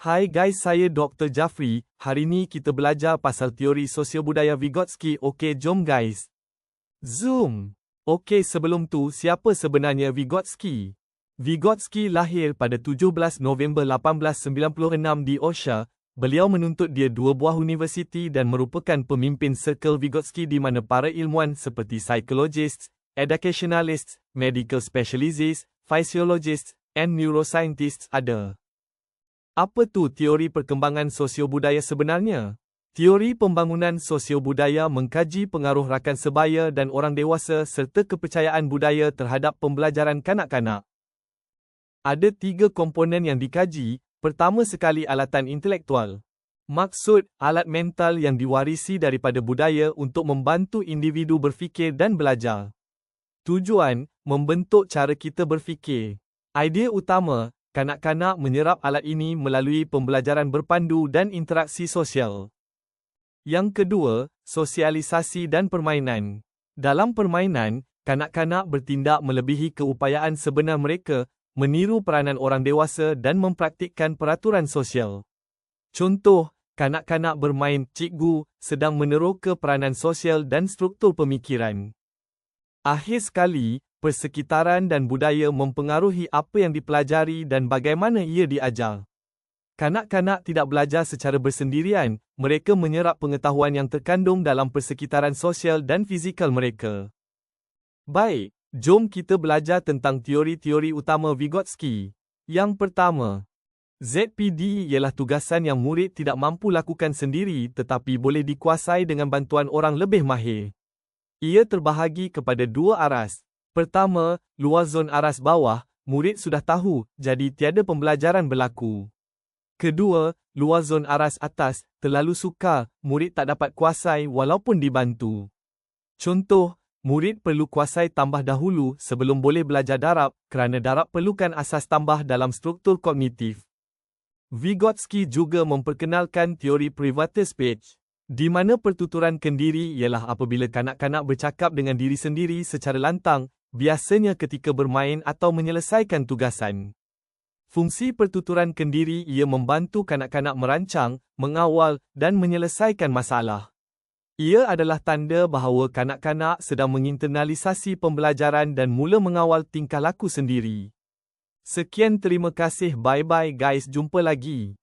Hai guys, saya Dr. Jafri. Hari ni kita belajar pasal teori sosiobudaya Vygotsky. Okey, jom guys. Zoom. Okey, sebelum tu, siapa sebenarnya Vygotsky? Vygotsky lahir pada 17 November 1896 di Osha. Beliau menuntut dia dua buah universiti dan merupakan pemimpin Circle Vygotsky di mana para ilmuwan seperti psychologists, educationalists, medical specialists, physiologists, and neuroscientists ada. Apa tu teori perkembangan sosiobudaya sebenarnya? Teori pembangunan sosiobudaya mengkaji pengaruh rakan sebaya dan orang dewasa serta kepercayaan budaya terhadap pembelajaran kanak-kanak. Ada tiga komponen yang dikaji, pertama sekali alatan intelektual. Maksud, alat mental yang diwarisi daripada budaya untuk membantu individu berfikir dan belajar. Tujuan, membentuk cara kita berfikir. Idea utama, kanak-kanak menyerap alat ini melalui pembelajaran berpandu dan interaksi sosial. Yang kedua, sosialisasi dan permainan. Dalam permainan, kanak-kanak bertindak melebihi keupayaan sebenar mereka, meniru peranan orang dewasa dan mempraktikkan peraturan sosial. Contoh, kanak-kanak bermain cikgu sedang meneroka peranan sosial dan struktur pemikiran. Akhir sekali, persekitaran dan budaya mempengaruhi apa yang dipelajari dan bagaimana ia diajar. Kanak-kanak tidak belajar secara bersendirian, mereka menyerap pengetahuan yang terkandung dalam persekitaran sosial dan fizikal mereka. Baik, jom kita belajar tentang teori-teori utama Vygotsky. Yang pertama, ZPD ialah tugasan yang murid tidak mampu lakukan sendiri tetapi boleh dikuasai dengan bantuan orang lebih mahir. Ia terbahagi kepada dua aras, Pertama, luar zon aras bawah, murid sudah tahu, jadi tiada pembelajaran berlaku. Kedua, luar zon aras atas, terlalu sukar, murid tak dapat kuasai walaupun dibantu. Contoh, murid perlu kuasai tambah dahulu sebelum boleh belajar darab kerana darab perlukan asas tambah dalam struktur kognitif. Vygotsky juga memperkenalkan teori private speech, di mana pertuturan kendiri ialah apabila kanak-kanak bercakap dengan diri sendiri secara lantang, biasanya ketika bermain atau menyelesaikan tugasan. Fungsi pertuturan kendiri ia membantu kanak-kanak merancang, mengawal dan menyelesaikan masalah. Ia adalah tanda bahawa kanak-kanak sedang menginternalisasi pembelajaran dan mula mengawal tingkah laku sendiri. Sekian terima kasih bye bye guys jumpa lagi.